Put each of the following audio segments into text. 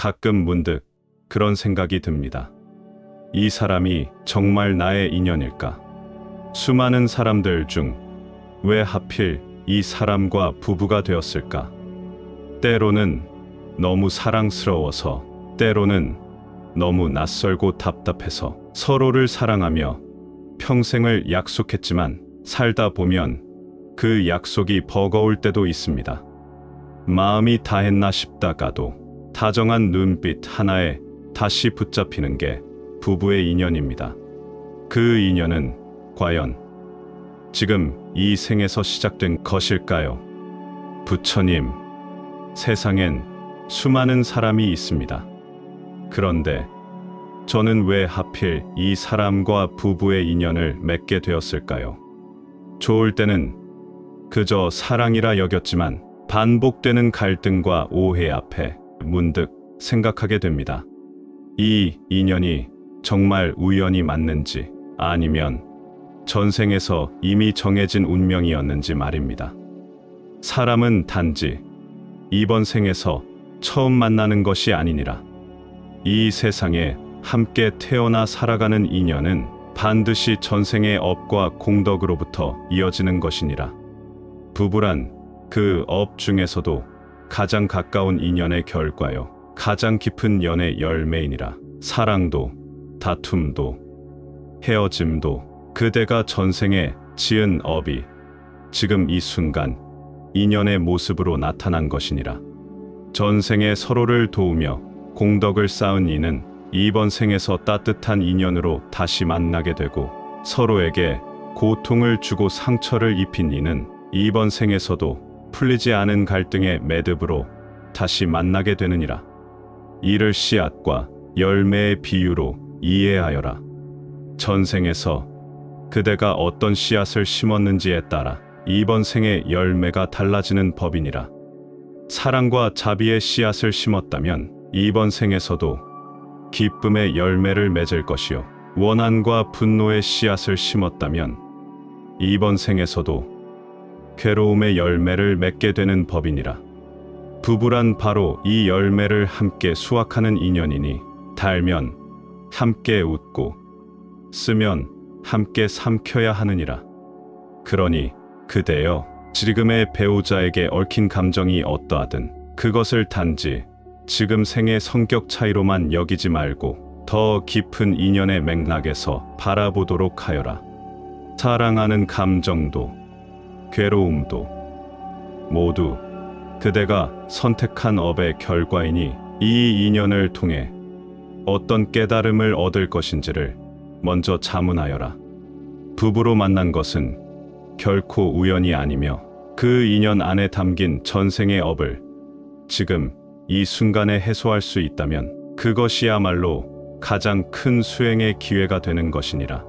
가끔 문득 그런 생각이 듭니다. 이 사람이 정말 나의 인연일까? 수많은 사람들 중 왜 하필 이 사람과 부부가 되었을까? 때로는 너무 사랑스러워서, 때로는 너무 낯설고 답답해서 서로를 사랑하며 평생을 약속했지만 살다 보면 그 약속이 버거울 때도 있습니다. 마음이 다했나 싶다가도 다정한 눈빛 하나에 다시 붙잡히는 게 부부의 인연입니다. 그 인연은 과연 지금 이 생에서 시작된 것일까요? 부처님, 세상엔 수많은 사람이 있습니다. 그런데 저는 왜 하필 이 사람과 부부의 인연을 맺게 되었을까요? 좋을 때는 그저 사랑이라 여겼지만 반복되는 갈등과 오해 앞에 문득 생각하게 됩니다. 이 인연이 정말 우연이 맞는지 아니면 전생에서 이미 정해진 운명이었는지 말입니다. 사람은 단지 이번 생에서 처음 만나는 것이 아니니라. 이 세상에 함께 태어나 살아가는 인연은 반드시 전생의 업과 공덕으로부터 이어지는 것이니라. 부부란 그 업 중에서도 가장 가까운 인연의 결과요. 가장 깊은 연의 열매이니라. 사랑도, 다툼도, 헤어짐도 그대가 전생에 지은 업이 지금 이 순간 인연의 모습으로 나타난 것이니라. 전생에 서로를 도우며 공덕을 쌓은 이는 이번 생에서 따뜻한 인연으로 다시 만나게 되고 서로에게 고통을 주고 상처를 입힌 이는 이번 생에서도 풀리지 않은 갈등의 매듭으로 다시 만나게 되느니라. 이를 씨앗과 열매의 비유로 이해하여라. 전생에서 그대가 어떤 씨앗을 심었는지에 따라 이번 생의 열매가 달라지는 법이니라. 사랑과 자비의 씨앗을 심었다면 이번 생에서도 기쁨의 열매를 맺을 것이요. 원한과 분노의 씨앗을 심었다면 이번 생에서도 괴로움의 열매를 맺게 되는 법이니라. 부부란 바로 이 열매를 함께 수확하는 인연이니 달면 함께 웃고 쓰면 함께 삼켜야 하느니라. 그러니 그대여 지금의 배우자에게 얽힌 감정이 어떠하든 그것을 단지 지금 생의 성격 차이로만 여기지 말고 더 깊은 인연의 맥락에서 바라보도록 하여라. 사랑하는 감정도 괴로움도 모두 그대가 선택한 업의 결과이니 이 인연을 통해 어떤 깨달음을 얻을 것인지를 먼저 자문하여라. 부부로 만난 것은 결코 우연이 아니며 그 인연 안에 담긴 전생의 업을 지금 이 순간에 해소할 수 있다면 그것이야말로 가장 큰 수행의 기회가 되는 것이니라.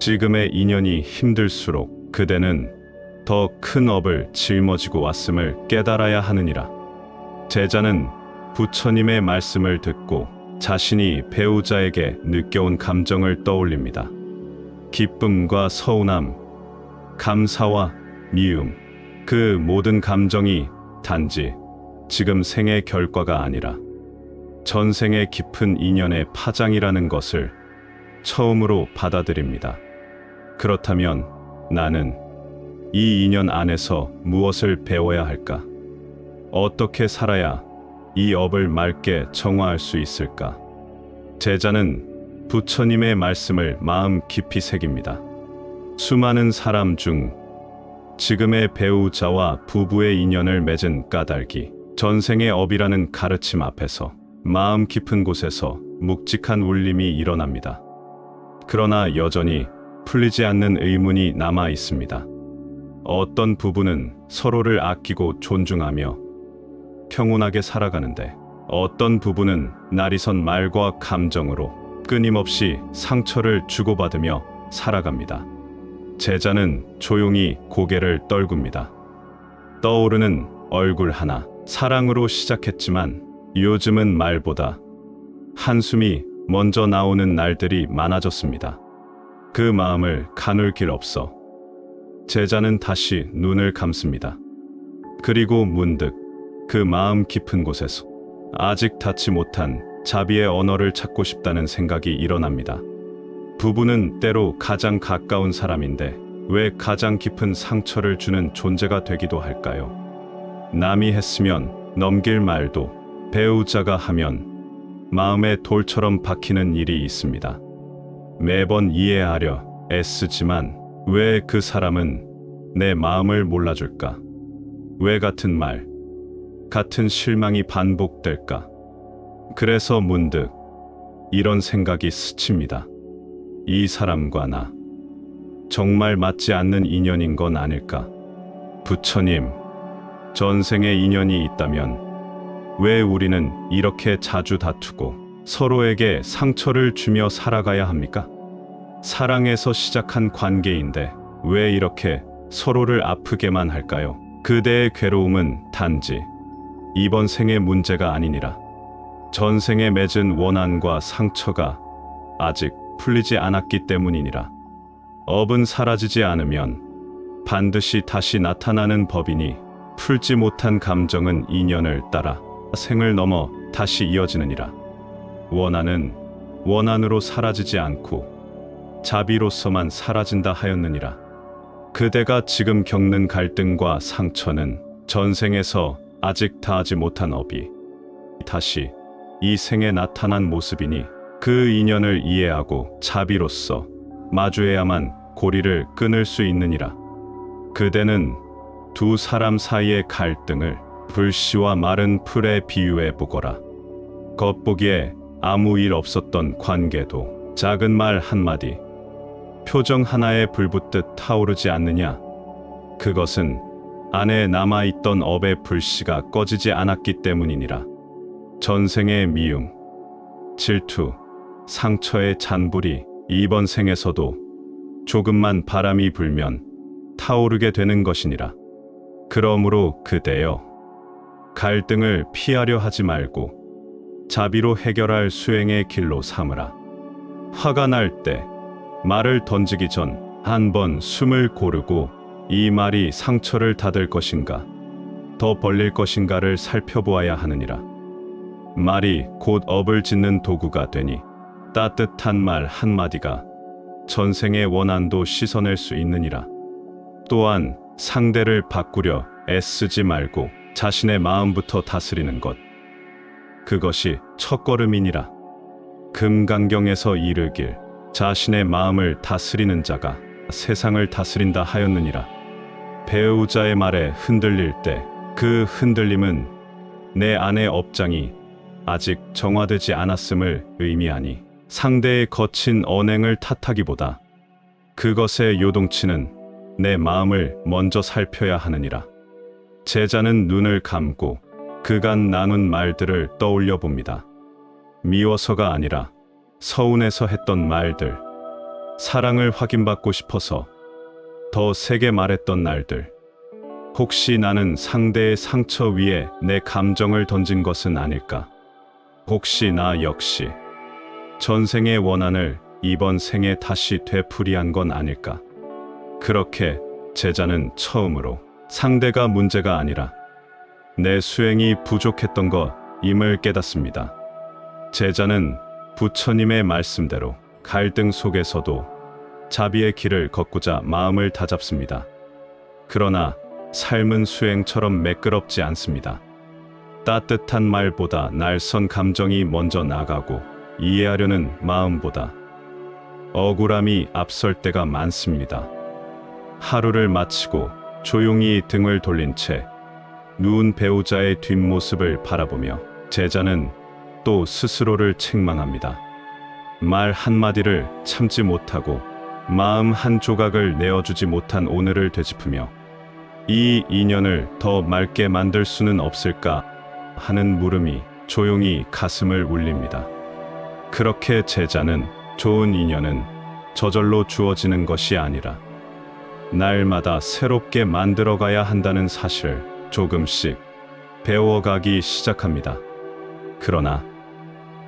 지금의 인연이 힘들수록 그대는 더 큰 업을 짊어지고 왔음을 깨달아야 하느니라. 제자는 부처님의 말씀을 듣고 자신이 배우자에게 느껴온 감정을 떠올립니다. 기쁨과 서운함, 감사와 미움, 그 모든 감정이 단지 지금 생의 결과가 아니라 전생의 깊은 인연의 파장이라는 것을 처음으로 받아들입니다. 그렇다면 나는 이 인연 안에서 무엇을 배워야 할까? 어떻게 살아야 이 업을 맑게 정화할 수 있을까? 제자는 부처님의 말씀을 마음 깊이 새깁니다. 수많은 사람 중 지금의 배우자와 부부의 인연을 맺은 까닭이 전생의 업이라는 가르침 앞에서 마음 깊은 곳에서 묵직한 울림이 일어납니다. 그러나 여전히 풀리지 않는 의문이 남아 있습니다. 어떤 부부는 서로를 아끼고 존중하며 평온하게 살아가는데 어떤 부부는 날이선 말과 감정으로 끊임없이 상처를 주고받으며 살아갑니다. 제자는 조용히 고개를 떨굽니다. 떠오르는 얼굴 하나, 사랑으로 시작했지만 요즘은 말보다 한숨이 먼저 나오는 날들이 많아졌습니다. 그 마음을 가눌 길 없어 제자는 다시 눈을 감습니다. 그리고 문득 그 마음 깊은 곳에서 아직 닿지 못한 자비의 언어를 찾고 싶다는 생각이 일어납니다. 부부는 때로 가장 가까운 사람인데 왜 가장 깊은 상처를 주는 존재가 되기도 할까요? 남이 했으면 넘길 말도 배우자가 하면 마음에 돌처럼 박히는 일이 있습니다. 매번 이해하려 애쓰지만 왜 그 사람은 내 마음을 몰라줄까? 왜 같은 말, 같은 실망이 반복될까? 그래서 문득 이런 생각이 스칩니다. 이 사람과 나 정말 맞지 않는 인연인 건 아닐까? 부처님, 전생에 인연이 있다면 왜 우리는 이렇게 자주 다투고 서로에게 상처를 주며 살아가야 합니까? 사랑에서 시작한 관계인데 왜 이렇게 서로를 아프게만 할까요? 그대의 괴로움은 단지 이번 생의 문제가 아니니라. 전생에 맺은 원한과 상처가 아직 풀리지 않았기 때문이니라. 업은 사라지지 않으면 반드시 다시 나타나는 법이니 풀지 못한 감정은 인연을 따라 생을 넘어 다시 이어지느니라. 원한은 원한으로 사라지지 않고 자비로서만 사라진다 하였느니라. 그대가 지금 겪는 갈등과 상처는 전생에서 아직 다하지 못한 업이 다시 이 생에 나타난 모습이니 그 인연을 이해하고 자비로서 마주해야만 고리를 끊을 수 있느니라. 그대는 두 사람 사이의 갈등을 불씨와 마른 풀에 비유해 보거라. 겉보기에 아무 일 없었던 관계도 작은 말 한마디, 표정 하나에 불붙듯 타오르지 않느냐? 그것은 안에 남아있던 업의 불씨가 꺼지지 않았기 때문이니라. 전생의 미움, 질투, 상처의 잔불이 이번 생에서도 조금만 바람이 불면 타오르게 되는 것이니라. 그러므로 그대여 갈등을 피하려 하지 말고 자비로 해결할 수행의 길로 삼으라. 화가 날 때 말을 던지기 전 한 번 숨을 고르고 이 말이 상처를 닫을 것인가 더 벌릴 것인가를 살펴보아야 하느니라. 말이 곧 업을 짓는 도구가 되니 따뜻한 말 한마디가 전생의 원한도 씻어낼 수 있느니라. 또한 상대를 바꾸려 애쓰지 말고 자신의 마음부터 다스리는 것. 그것이 첫걸음이니라. 금강경에서 이르길 자신의 마음을 다스리는 자가 세상을 다스린다 하였느니라. 배우자의 말에 흔들릴 때 그 흔들림은 내 안의 업장이 아직 정화되지 않았음을 의미하니 상대의 거친 언행을 탓하기보다 그것의 요동치는 내 마음을 먼저 살펴야 하느니라. 제자는 눈을 감고 그간 나눈 말들을 떠올려 봅니다. 미워서가 아니라 서운해서 했던 말들, 사랑을 확인받고 싶어서 더 세게 말했던 날들, 혹시 나는 상대의 상처 위에 내 감정을 던진 것은 아닐까? 혹시 나 역시 전생의 원한을 이번 생에 다시 되풀이한 건 아닐까? 그렇게 제자는 처음으로 상대가 문제가 아니라 내 수행이 부족했던 것임을 깨닫습니다. 제자는 부처님의 말씀대로 갈등 속에서도 자비의 길을 걷고자 마음을 다잡습니다. 그러나 삶은 수행처럼 매끄럽지 않습니다. 따뜻한 말보다 날선 감정이 먼저 나가고 이해하려는 마음보다 억울함이 앞설 때가 많습니다. 하루를 마치고 조용히 등을 돌린 채 누운 배우자의 뒷모습을 바라보며 제자는 또 스스로를 책망합니다. 말 한마디를 참지 못하고 마음 한 조각을 내어주지 못한 오늘을 되짚으며 이 인연을 더 맑게 만들 수는 없을까 하는 물음이 조용히 가슴을 울립니다. 그렇게 제자는 좋은 인연은 저절로 주어지는 것이 아니라 날마다 새롭게 만들어가야 한다는 사실 조금씩 배워가기 시작합니다. 그러나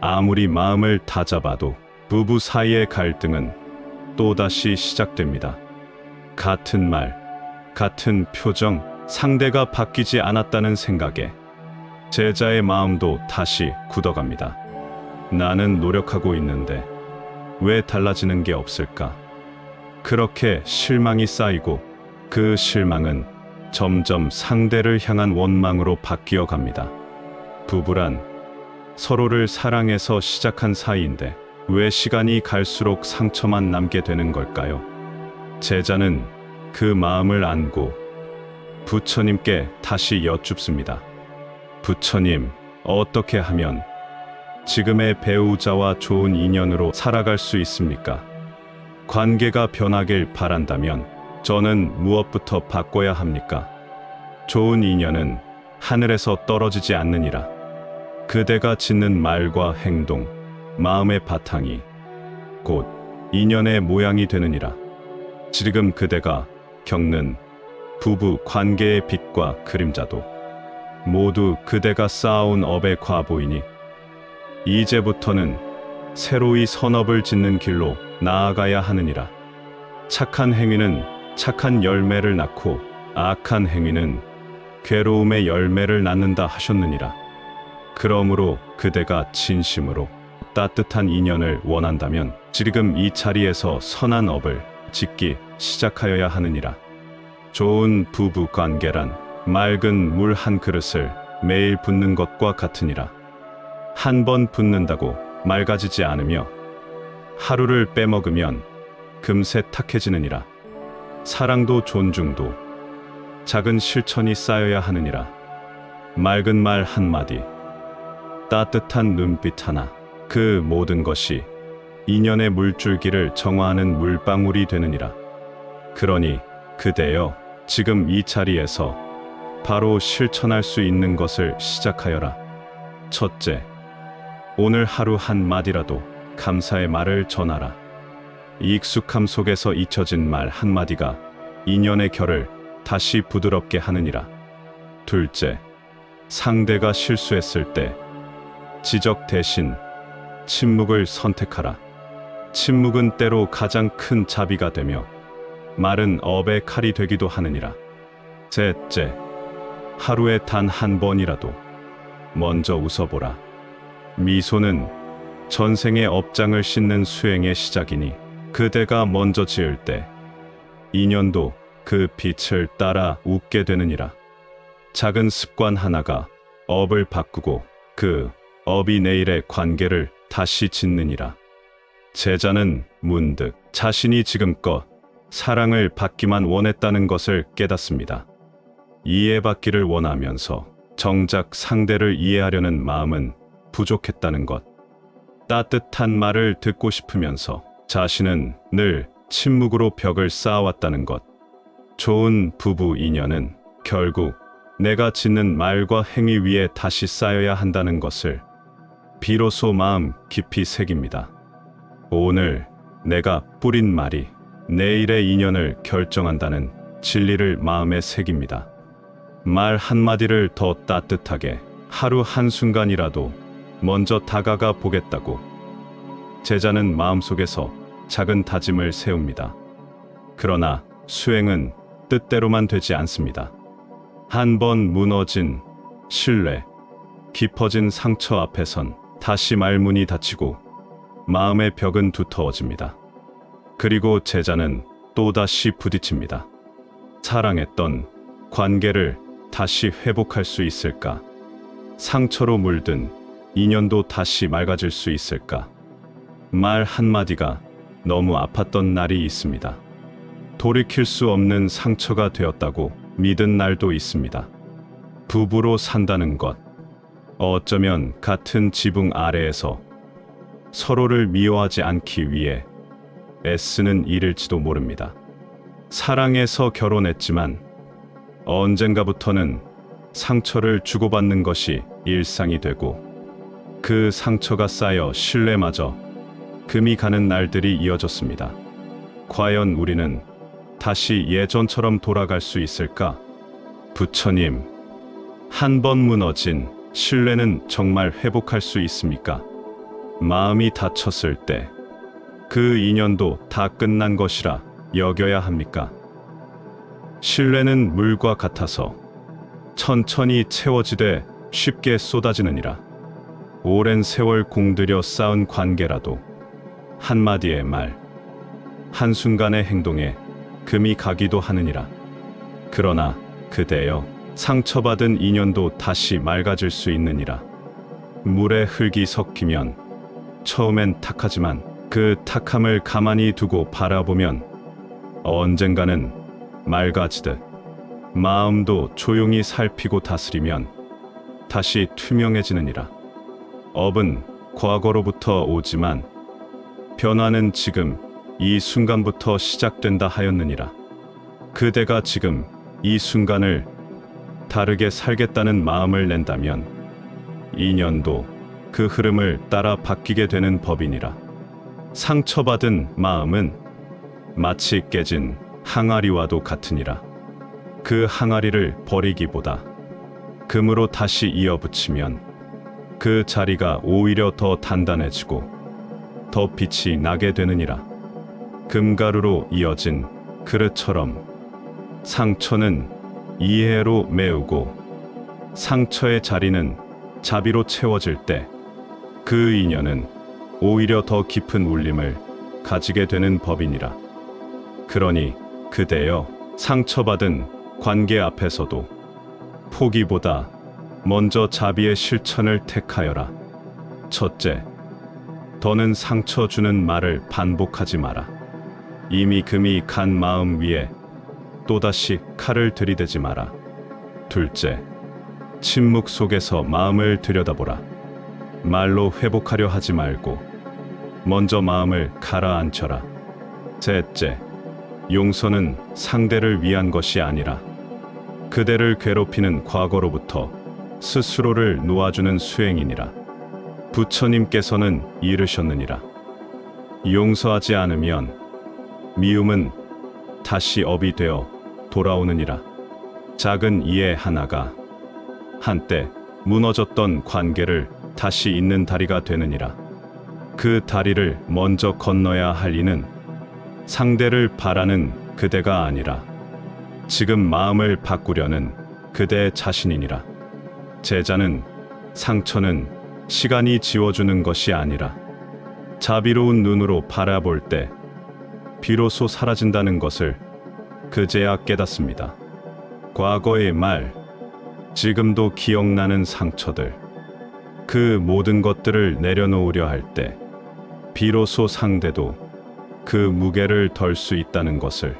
아무리 마음을 다잡아도 부부 사이의 갈등은 또다시 시작됩니다. 같은 말, 같은 표정, 상대가 바뀌지 않았다는 생각에 제자의 마음도 다시 굳어갑니다. 나는 노력하고 있는데 왜 달라지는 게 없을까? 그렇게 실망이 쌓이고 그 실망은 점점 상대를 향한 원망으로 바뀌어 갑니다. 부부란 서로를 사랑해서 시작한 사이인데 왜 시간이 갈수록 상처만 남게 되는 걸까요? 제자는 그 마음을 안고 부처님께 다시 여쭙습니다. 부처님, 어떻게 하면 지금의 배우자와 좋은 인연으로 살아갈 수 있습니까? 관계가 변하길 바란다면 저는 무엇부터 바꿔야 합니까? 좋은 인연은 하늘에서 떨어지지 않느니라. 그대가 짓는 말과 행동, 마음의 바탕이 곧 인연의 모양이 되느니라. 지금 그대가 겪는 부부 관계의 빛과 그림자도 모두 그대가 쌓아온 업의 과보이니 이제부터는 새로이 선업을 짓는 길로 나아가야 하느니라. 착한 행위는 착한 열매를 낳고 악한 행위는 괴로움의 열매를 낳는다 하셨느니라. 그러므로 그대가 진심으로 따뜻한 인연을 원한다면 지금 이 자리에서 선한 업을 짓기 시작하여야 하느니라. 좋은 부부 관계란 맑은 물 한 그릇을 매일 붓는 것과 같으니라. 한 번 붓는다고 맑아지지 않으며 하루를 빼먹으면 금세 탁해지느니라. 사랑도 존중도 작은 실천이 쌓여야 하느니라. 맑은 말 한마디, 따뜻한 눈빛 하나, 그 모든 것이 인연의 물줄기를 정화하는 물방울이 되느니라. 그러니 그대여 지금 이 자리에서 바로 실천할 수 있는 것을 시작하여라. 첫째, 오늘 하루 한 마디라도 감사의 말을 전하라. 익숙함 속에서 잊혀진 말 한마디가 인연의 결을 다시 부드럽게 하느니라. 둘째, 상대가 실수했을 때 지적 대신 침묵을 선택하라. 침묵은 때로 가장 큰 자비가 되며 말은 업의 칼이 되기도 하느니라. 셋째, 하루에 단 한 번이라도 먼저 웃어보라. 미소는 전생의 업장을 씻는 수행의 시작이니 그대가 먼저 지을 때 인연도 그 빛을 따라 웃게 되느니라. 작은 습관 하나가 업을 바꾸고 그 내일의 관계를 다시 짓느니라. 제자는 문득 자신이 지금껏 사랑을 받기만 원했다는 것을 깨닫습니다. 이해받기를 원하면서 정작 상대를 이해하려는 마음은 부족했다는 것. 따뜻한 말을 듣고 싶으면서 자신은 늘 침묵으로 벽을 쌓아왔다는 것. 좋은 부부 인연은 결국 내가 짓는 말과 행위 위에 다시 쌓여야 한다는 것을 비로소 마음 깊이 새깁니다. 오늘 내가 뿌린 말이 내일의 인연을 결정한다는 진리를 마음에 새깁니다. 말 한마디를 더 따뜻하게 하루 한순간이라도 먼저 다가가 보겠다고 제자는 마음속에서 작은 다짐을 세웁니다. 그러나 수행은 뜻대로만 되지 않습니다. 한 번 무너진 신뢰, 깊어진 상처 앞에선 다시 말문이 닫히고 마음의 벽은 두터워집니다. 그리고 제자는 또다시 부딪힙니다. 사랑했던 관계를 다시 회복할 수 있을까? 상처로 물든 인연도 다시 맑아질 수 있을까? 말 한마디가 너무 아팠던 날이 있습니다. 돌이킬 수 없는 상처가 되었다고 믿은 날도 있습니다. 부부로 산다는 것. 어쩌면 같은 지붕 아래에서 서로를 미워하지 않기 위해 애쓰는 일일지도 모릅니다. 사랑해서 결혼했지만 언젠가부터는 상처를 주고받는 것이 일상이 되고 그 상처가 쌓여 신뢰마저 금이 가는 날들이 이어졌습니다. 과연 우리는 다시 예전처럼 돌아갈 수 있을까? 부처님, 한 번 무너진 신뢰는 정말 회복할 수 있습니까? 마음이 다쳤을 때 그 인연도 다 끝난 것이라 여겨야 합니까? 신뢰는 물과 같아서 천천히 채워지되 쉽게 쏟아지느니라. 오랜 세월 공들여 쌓은 관계라도 한마디의 말, 한순간의 행동에 금이 가기도 하느니라. 그러나 그대여 상처받은 인연도 다시 맑아질 수 있느니라. 물에 흙이 섞이면 처음엔 탁하지만 그 탁함을 가만히 두고 바라보면 언젠가는 맑아지듯 마음도 조용히 살피고 다스리면 다시 투명해지느니라. 업은 과거로부터 오지만 변화는 지금 이 순간부터 시작된다 하였느니라. 그대가 지금 이 순간을 다르게 살겠다는 마음을 낸다면 인연도 그 흐름을 따라 바뀌게 되는 법이니라. 상처받은 마음은 마치 깨진 항아리와도 같으니라. 그 항아리를 버리기보다 금으로 다시 이어붙이면 그 자리가 오히려 더 단단해지고 더 빛이 나게 되느니라. 금가루로 이어진 그릇처럼 상처는 이해로 메우고 상처의 자리는 자비로 채워질 때 그 인연은 오히려 더 깊은 울림을 가지게 되는 법이니라. 그러니 그대여 상처받은 관계 앞에서도 포기보다 먼저 자비의 실천을 택하여라. 첫째, 더는 상처 주는 말을 반복하지 마라. 이미 금이 간 마음 위에 또다시 칼을 들이대지 마라. 둘째, 침묵 속에서 마음을 들여다보라. 말로 회복하려 하지 말고 먼저 마음을 가라앉혀라. 셋째, 용서는 상대를 위한 것이 아니라 그대를 괴롭히는 과거로부터 스스로를 놓아주는 수행이니라. 부처님께서는 이르셨느니라. 용서하지 않으면 미움은 다시 업이 되어 돌아오느니라. 작은 이해 하나가 한때 무너졌던 관계를 다시 잇는 다리가 되느니라. 그 다리를 먼저 건너야 할 이는 상대를 바라는 그대가 아니라 지금 마음을 바꾸려는 그대 자신이니라. 제자는 상처는 시간이 지워주는 것이 아니라 자비로운 눈으로 바라볼 때 비로소 사라진다는 것을 그제야 깨닫습니다. 과거의 말, 지금도 기억나는 상처들, 그 모든 것들을 내려놓으려 할 때 비로소 상대도 그 무게를 덜 수 있다는 것을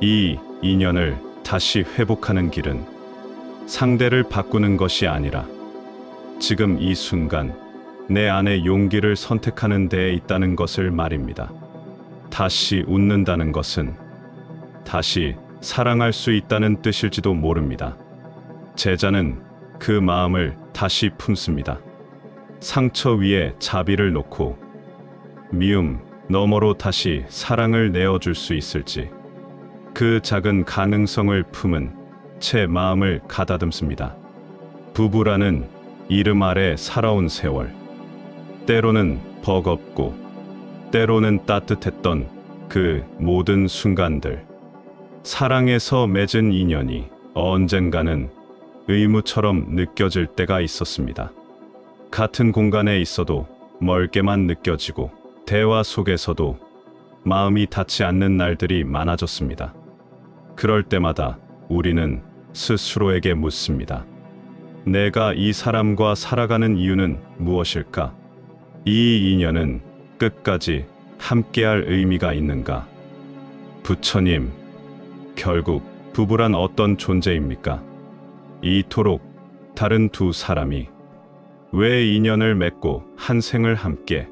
이 인연을 다시 회복하는 길은 상대를 바꾸는 것이 아니라 지금 이 순간 내 안의 용기를 선택하는 데에 있다는 것을 말입니다. 다시 웃는다는 것은 다시 사랑할 수 있다는 뜻일지도 모릅니다. 제자는 그 마음을 다시 품습니다. 상처 위에 자비를 놓고 미움 너머로 다시 사랑을 내어줄 수 있을지 그 작은 가능성을 품은 채 마음을 가다듬습니다. 부부라는 이름 아래 살아온 세월 때로는 버겁고 때로는 따뜻했던 그 모든 순간들 사랑에서 맺은 인연이 언젠가는 의무처럼 느껴질 때가 있었습니다. 같은 공간에 있어도 멀게만 느껴지고 대화 속에서도 마음이 닿지 않는 날들이 많아졌습니다. 그럴 때마다 우리는 스스로에게 묻습니다. 내가 이 사람과 살아가는 이유는 무엇일까? 이 인연은 끝까지 함께할 의미가 있는가? 부처님, 결국 부부란 어떤 존재입니까? 이토록 다른 두 사람이 왜 인연을 맺고 한 생을 함께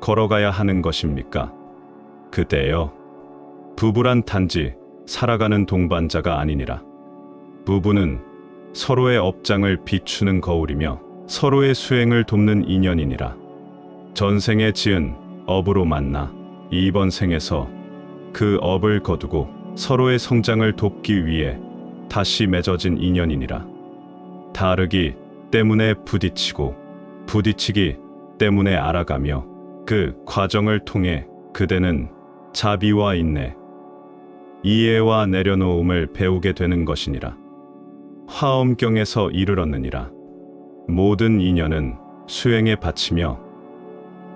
걸어가야 하는 것입니까? 그대여, 부부란 단지 살아가는 동반자가 아니니라. 부부는 서로의 업장을 비추는 거울이며 서로의 수행을 돕는 인연이니라. 전생에 지은 업으로 만나 이번 생에서 그 업을 거두고 서로의 성장을 돕기 위해 다시 맺어진 인연이니라. 다르기 때문에 부딪히고 부딪히기 때문에 알아가며 그 과정을 통해 그대는 자비와 인내, 이해와 내려놓음을 배우게 되는 것이니라. 화엄경에서 이르렀느니라. 모든 인연은 수행에 바치며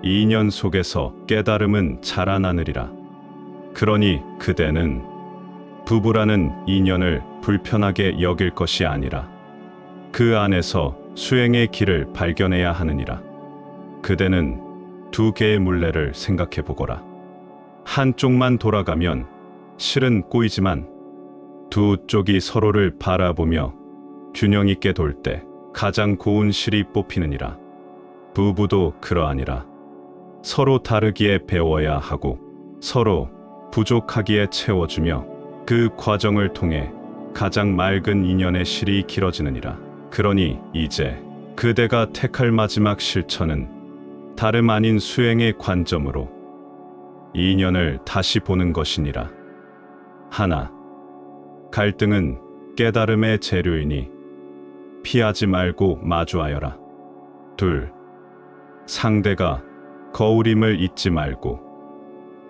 이 인연 속에서 깨달음은 자라나느리라. 그러니 그대는 부부라는 인연을 불편하게 여길 것이 아니라 그 안에서 수행의 길을 발견해야 하느니라. 그대는 두 개의 물레를 생각해 보거라. 한쪽만 돌아가면 실은 꼬이지만 두 쪽이 서로를 바라보며 균형 있게 돌 때 가장 고운 실이 뽑히느니라. 부부도 그러하니라. 서로 다르기에 배워야 하고 서로 부족하기에 채워주며 그 과정을 통해 가장 맑은 인연의 실이 길어지느니라. 그러니 이제 그대가 택할 마지막 실천은 다름 아닌 수행의 관점으로 이 인연을 다시 보는 것이니라. 하나, 갈등은 깨달음의 재료이니 피하지 말고 마주하여라. 둘, 상대가 거울임을 잊지 말고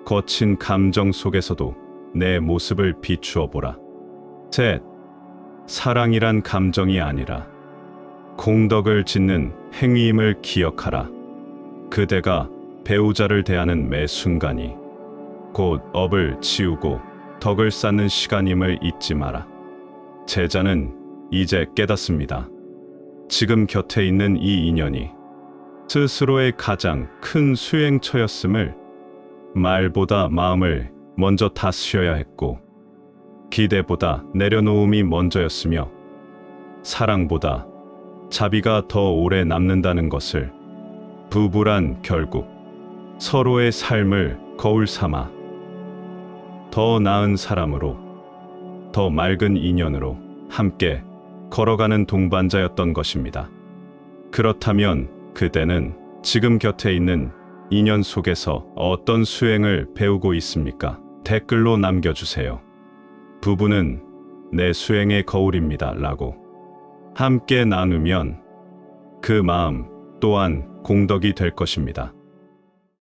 거친 감정 속에서도 내 모습을 비추어 보라. 셋, 사랑이란 감정이 아니라 공덕을 짓는 행위임을 기억하라. 그대가 배우자를 대하는 매 순간이 곧 업을 치우고 덕을 쌓는 시간임을 잊지 마라. 제자는 이제 깨닫습니다. 지금 곁에 있는 이 인연이 스스로의 가장 큰 수행처였음을 말보다 마음을 먼저 다스려야 했고 기대보다 내려놓음이 먼저였으며 사랑보다 자비가 더 오래 남는다는 것을 부부란 결국 서로의 삶을 거울 삼아 더 나은 사람으로 더 맑은 인연으로 함께 걸어가는 동반자였던 것입니다. 그렇다면 그대는 지금 곁에 있는 인연 속에서 어떤 수행을 배우고 있습니까? 댓글로 남겨주세요. 부부는 내 수행의 거울입니다. 라고 함께 나누면 그 마음 또한 공덕이 될 것입니다.